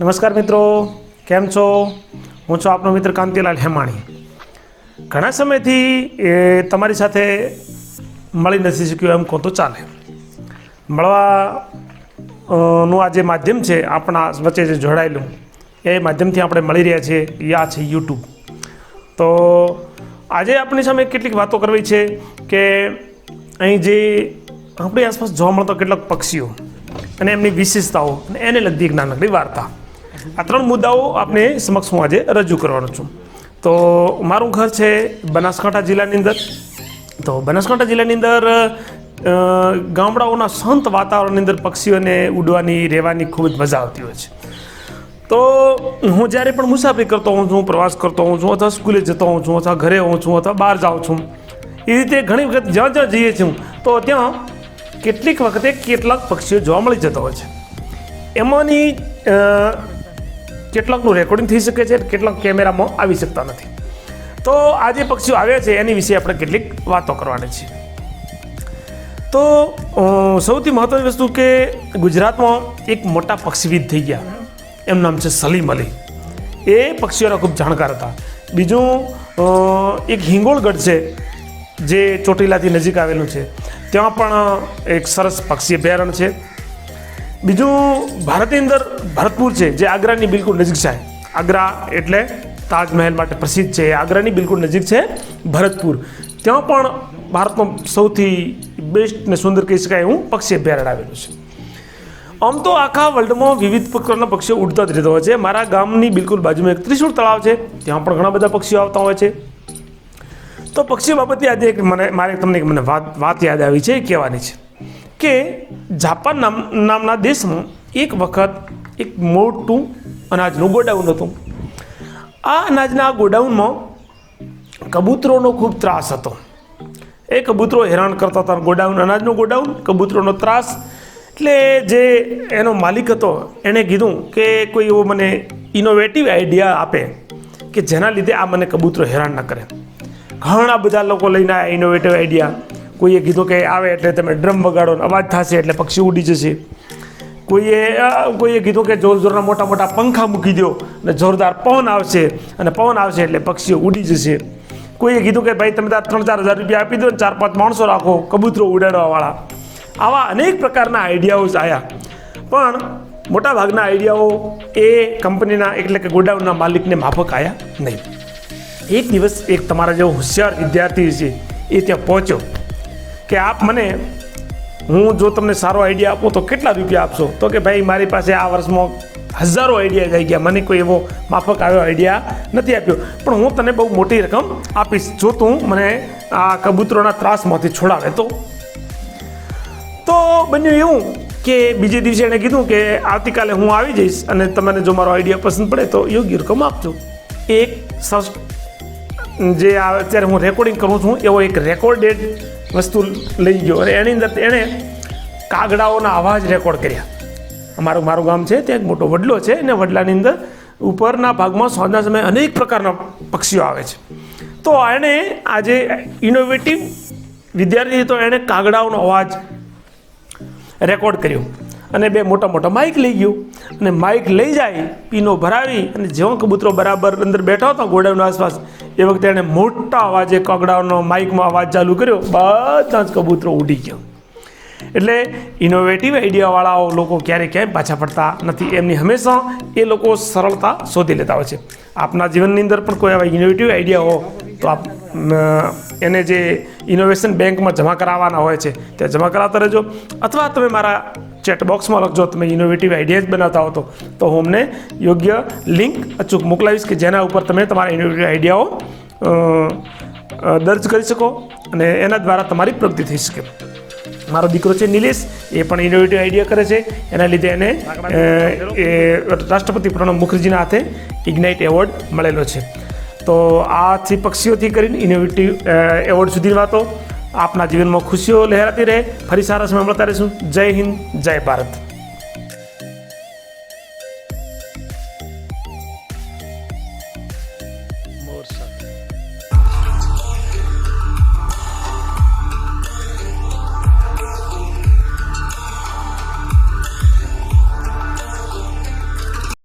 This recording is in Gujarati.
નમસ્કાર મિત્રો, કેમ છો? હું છું આપનો મિત્ર કાંતિલાલ હેમાણી. ઘણા સમયથી એ તમારી સાથે મળી નથી શક્યો એમ કહો તો ચાલે. મળવા નું આ જે માધ્યમ છે, આપણા વચ્ચે જે જોડાયેલું, એ માધ્યમથી આપણે મળી રહ્યા છીએ. આ છે યુટ્યુબ તો આજે આપણી સામે કેટલીક વાતો કરવી છે કે અહીં જે આપણી આસપાસ જોવા મળતા કેટલાક પક્ષીઓ અને એમની વિશેષતાઓ અને એને લગતી એક નાનકડી વાર્તા. આ ત્રણ મુદ્દાઓ આપને સમક્ષ હું આજે રજૂ કરવાનો છું. તો મારું ઘર છે બનાસકાંઠા જિલ્લાની અંદર. તો બનાસકાંઠા જિલ્લાની અંદર ગામડાઓના શાંત વાતાવરણની અંદર પક્ષીઓને ઉડવાની, રહેવાની ખૂબ જ મજા આવતી હોય છે. તો હું જ્યારે પણ મુસાફરી કરતો હોઉં છું, પ્રવાસ કરતો હોઉં છું, અથવા સ્કૂલે જતો હોઉં છું, અથવા ઘરે હોઉં છું, અથવા બહાર જાઉં છું, એ રીતે ઘણી વખત જ્યાં જ્યાં જઈએ છીએ તો ત્યાં કેટલીક વખતે કેટલાક પક્ષીઓ જોવા મળી જતા હોય છે. એમાંની કેટલાકનું રેકોર્ડિંગ થઈ શકે છે, કેટલાક કેમેરામાં આવી શકતા નથી. તો આ જે પક્ષીઓ આવ્યા છે, એની વિશે આપણે કેટલીક વાતો કરવાની છે. તો સૌથી મહત્વની વસ્તુ કે ગુજરાતમાં એક મોટા પક્ષીવિદ થઈ ગયા. એમનું નામ છે સલીમ અલી. એ પક્ષીઓના ખૂબ જાણકાર હતા. બીજું એક હિંગોળગઢ છે, જે ચોટીલાથી નજીક આવેલું છે. ત્યાં પણ એક સરસ પક્ષી અભયારણ્ય છે. બીજું ભારતની અંદર ભરતપુર છે, જે આગ્રાની બિલકુલ નજીક છે. આગ્રા એટલે તાજમહેલ માટે પ્રસિદ્ધ છે આગ્રાની બિલકુલ નજીક છે ભરતપુર. ત્યાં પણ ભારતનો સૌથી બેસ્ટ ને સુંદર કહી શકાય એવું પક્ષી અભયારણ્ય આવેલું છે. આમ તો આખા વર્લ્ડમાં વિવિધ પ્રકારના પક્ષીઓ ઉડતા જ રહેતા હોય છે. મારા ગામની બિલકુલ બાજુમાં એક ત્રિશુળ તળાવ છે, ત્યાં પણ ઘણા બધા પક્ષીઓ આવતા હોય છે. તો પક્ષીઓ બાબતે આજે એક મને, મારે તમને એક મને વાત વાત યાદ આવી છે, એ કહેવાની છે. કે જાપાન નામ, નામના દેશમાં એક વખત એક મોટું અનાજનું ગોડાઉન હતું. આ અનાજના ગોડાઉનમાં કબૂતરોનો ખૂબ ત્રાસ હતો. એ કબૂતરો હેરાન કરતા હતા ગોડાઉન, અનાજનું ગોડાઉન, કબૂતરોનો ત્રાસ. એટલે જે એનો માલિક હતો, એણે કીધું કે કોઈ એવો મને ઇનોવેટિવ આઈડિયા આપે કે જેના લીધે આ મને કબૂતરો હેરાન ન કરે. ઘણા બધા લોકો લઈને આ ઇનોવેટિવ આઈડિયા કોઈએ કીધું કે આવે એટલે તમે ડ્રમ વગાડો અવાજ થશે એટલે પક્ષી ઉડી જશે. કોઈએ કોઈએ કીધું કે જોર જોરના મોટા મોટા પંખા મૂકી દો અને જોરદાર પવન આવશે અને પવન આવશે એટલે પક્ષીઓ ઉડી જશે. કોઈએ કીધું કે ભાઈ તમે ત્યાં ત્રણ ચાર હજાર રૂપિયા આપી દો ને ચાર પાંચ માણસો રાખો કબૂતરો ઉડાડવાવાળા. આવા અનેક પ્રકારના આઈડિયાઓ આવ્યા પણ મોટા ભાગના આઈડિયાઓ એ કંપનીના એટલે કે ગોડાઉનના માલિકને માફક આવ્યા નહીં. એક દિવસ એક તમારા જેવો હોશિયાર વિદ્યાર્થી છે એ ત્યાં પહોંચ્યો. કે આપ મને, હું જો તમને સારો આઈડિયા આપું તો કેટલા રૂપિયા આપશો? તો કે ભાઈ, મારી પાસે આ વર્ષમાં હજારો આઈડિયા થઈ ગયા. મને કોઈ એવો માફક આવ્યો આઈડિયા નથી આપ્યો. પણ હું તને બહુ મોટી રકમ આપીશ. જો તું મને આ કબૂતરોના ત્રાસમાંથી છોડાવે તો? તો બન્યું એવું કે બીજે દિવસે એણે કીધું કે આવતીકાલે હું આવી જઈશ અને તમને જો મારો આઈડિયા પસંદ પડે તો યોગ્ય રકમ આપજો. એક સસ્ટ જે અત્યારે હું રેકોર્ડિંગ કરું છું, એવો એક રેકોર્ડેડ વસ્તુ લઈ ગયો. અને એની અંદર એણે કાગડાઓના અવાજ રેકોર્ડ કર્યા. અમારું મારું ગામ છે, ત્યાં એક મોટો વડલો છે, અને વડલાની અંદર ઉપરના ભાગમાં સાંજના સમયે અનેક પ્રકારના પક્ષીઓ આવે છે. તો એણે આજે ઇનોવેટિવ વિદ્યાર્થી તો એણે કાગડાઓનો અવાજ રેકોર્ડ કર્યો. અને બે મોટા મોટા માઇક લઈ ગયો. અને માઇક લઈ જાય પીનો ભરાવી અને જેવો કબૂતરો બરાબર અંદર બેઠા હતા ગોડાઉન આસપાસ, એ વખતે એણે મોટા અવાજે કાગડાઓનો માઇકમાં અવાજ ચાલુ કર્યો. બધા જ કબૂતરો ઉડી ગયો. એટલે ઇનોવેટિવ આઈડિયાવાળાઓ લોકો ક્યારેય ક્યાંય પાછા પડતા નથી. એમની હંમેશા એ લોકો સરળતા શોધી લેતા હોય છે. આપના જીવનની અંદર પણ કોઈ એવા ઇનોવેટિવ આઈડિયા હો, તો આપ એને જે ઇનોવેશન બેંકમાં જમા કરાવવાના હોય છે, ત્યાં જમા કરાવતા રહેજો. અથવા તમે મારા ચેટ બોક્સમાં લખજો. તમે ઇનોવેટિવ આઈડિયા જ બનાવતા હો તો. તો હું યોગ્ય લિંક અચૂક મોકલાવીશ કે જેના ઉપર તમે તમારા ઇનોવેટિવ આઈડિયાઓ દર્જ કરી શકો અને એના દ્વારા તમારી પ્રગતિ થઈ શકે. મારો દીકરો છે નિલેશ, એ પણ ઇનોવેટિવ આઈડિયા કરે છે. એના લીધે એને એ રાષ્ટ્રપતિ પ્રણવ મુખર્જીના હાથે ઇગ્નાઇટ એવોર્ડ મળેલો છે. તો આથી પક્ષીઓથી કરીને ઇનોવેટિવ એવોર્ડ સુધીની વાતો આપના જીવનમાં ખુશીઓ લહેરાતી રહે. ફરી સારા સમય મળતા રહીશું. જય હિન્દ જય ભારત.